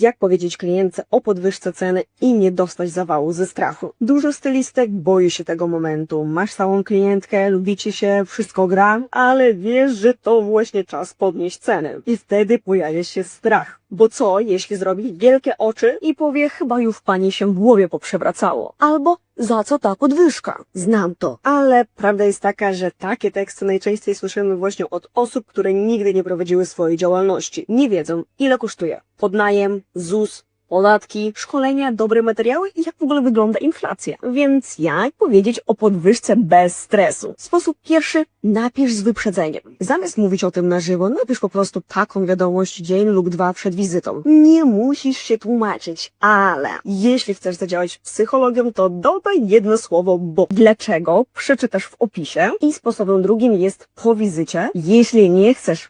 Jak powiedzieć klientce o podwyżce ceny i nie dostać zawału ze strachu? Dużo stylistek boi się tego momentu. Masz całą klientkę, lubicie się, wszystko gra, ale wiesz, że to właśnie czas podnieść cenę. I wtedy pojawia się strach. Bo co, jeśli zrobi wielkie oczy i powie, chyba już pani się w głowie poprzewracało. Albo za co ta podwyżka? Znam to. Ale prawda jest taka, że takie teksty najczęściej słyszymy właśnie od osób, które nigdy nie prowadziły swojej działalności. Nie wiedzą, ile kosztuje podnajem, ZUS, podatki, szkolenia, dobre materiały i jak w ogóle wygląda inflacja. Więc jak powiedzieć o podwyżce bez stresu? Sposób pierwszy, napisz z wyprzedzeniem. Zamiast mówić o tym na żywo, napisz po prostu taką wiadomość dzień lub dwa przed wizytą. Nie musisz się tłumaczyć, ale jeśli chcesz zadziałać psychologiem, to dodaj jedno słowo bo. Dlaczego? Przeczytasz w opisie. I sposobem drugim jest po wizycie. Jeśli nie chcesz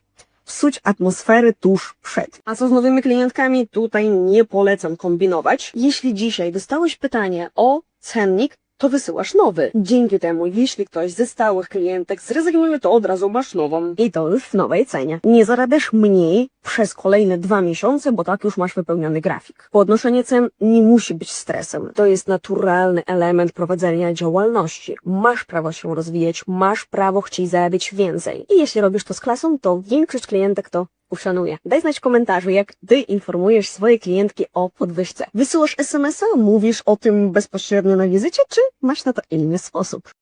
psuć atmosfery tuż przed. A co z nowymi klientkami? Tutaj nie polecam kombinować. Jeśli dzisiaj dostałeś pytanie o cennik, to wysyłasz nowy. Dzięki temu, jeśli ktoś ze stałych klientek zrezygnuje, to od razu masz nową. I to już w nowej cenie. Nie zarabiasz mniej przez kolejne dwa miesiące, bo tak już masz wypełniony grafik. Podnoszenie cen nie musi być stresem. To jest naturalny element prowadzenia działalności. Masz prawo się rozwijać, masz prawo chcieć zarabiać więcej. I jeśli robisz to z klasą, to większość klientek to uszanuje. Daj znać w komentarzu, jak ty informujesz swoje klientki o podwyżce. Wysyłasz SMS-a, mówisz o tym bezpośrednio na wizycie, czy masz na to inny sposób?